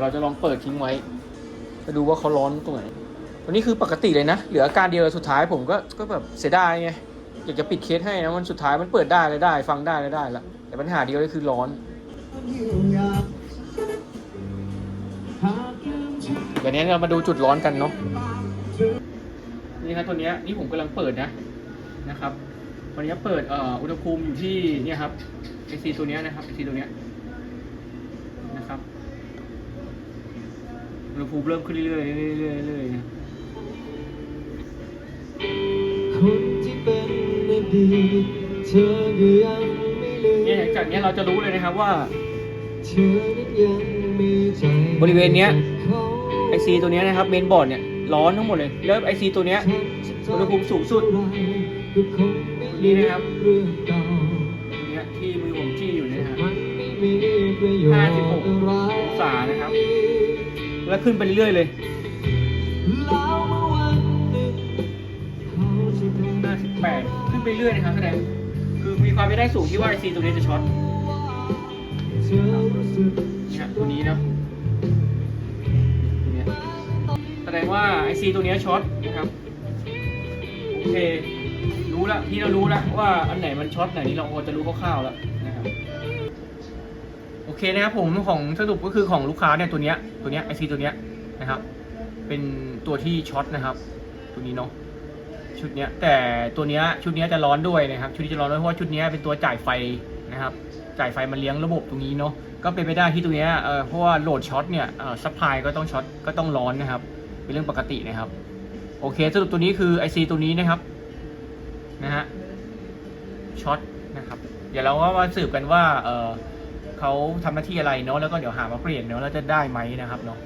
ยวเราจะลองเปิดทิ้งไว้ จะดูว่าเขาร้อนตรงไหนตัวนี้คือปกติเลยนะ เหลืออาการเดียวสุดท้ายผมก็ก็แบบเสียดายไงอยากจะปิดเคสให้นะมันสุดท้ายมันเปิดได้เลยได้ ฟังได้เลยได้ละแต่ปัญหาเดียวเลยคือร้อนเดี๋ยวนี้เรามาดูจุดร้อนกันเนาะนี่ครับตัวนี้นี่ผมกำลังเปิดนะนะครับตัวเนี้เปิดอ,อุณหภูมิอยู่ที่เนี่ยครับ AC ตัวนี้นะครับ AC ตัวนี้ยนะครับอุณห ภูมิเริ่มขึ้นเรื่อยๆเรื่อยๆเรื่อยๆเรื่อยๆนะคนที่เป็นอดีตเธอก็ยังไม่ลืมเนี่ยหลังจากเนี้ยเราจะรู้เลยนะครับว่า เธอนั้นยังมีใจบริเวณเนี้ย เขาไอซีตัวเนี้ยนะครับเมนบอร์ดเนี่ยร้อนทั้งหมดเลยแล้วไอซีตัวเนี้ย อุณหภูมิสูงสุด ก็คงไม่นี่นะครับเรื่องเก่าตัวเนี้ยที่มือผมจี้อยู่เนี่ยนะฮะ มันไม่มีประโยชน์ห้าสิบหกอะไรองศานะครับ แล้วขึ้นไปเรื่อยๆเลย8ขึ้นไปเรื่อยนะครับแสดงคือมีความไม่ได้สูงที่ว่าไอซีตัวนี้จะช็อตเนี่ยตัวนี้เนาะเนี้ยแสดงว่าไอซีตัวนี้ช็อตนะครับโอเค รู้ละที่เรารู้ละว่าอันไหนมันช็อตไหนนี่เราพอจะรู้คร่าวๆแล้วนะครับ โอเคนะครับผมของสรุปก็คือของลูกค้าเนี่ยตัวเนี้ยตัวเนี้ยไอซีตัวเนี้ยนะครับ เป็นตัวที่ช็อตนะครับ ตัวนี้เนาะชุดเนี้ยแต่ตัวเนี้ยชุดเนี้ยจะร้อนด้วยนะครับชุดนี้จะร้อนด้วยเพราะว่าชุดเนี้ยเป็นตัวจ่ายไฟนะครับ จ่ายไฟมันเลี้ยงระบบตรงนี้เนาะก็เป็นไปได้ที่ตรงเนี้ยเอ่อเพราะว่าโหลดช็อตเนี่ยเอ่อซัพพลายก็ต้องช็อตก็ต้องร้อนนะครับ เป็นเรื่องปกตินะครับ โอเคสรุปตัวนี้คือ IC ตัวนี้นะครับนะฮะช็อตนะครับ เดี๋ยวเราก็มาสืบกันว่าเออ เขาทำหน้าที่อะไรเนาะแล้วก็เดี๋ยวหามาเปลี่ยนเนาะแล้วจะได้ไหมนะครับเนาะ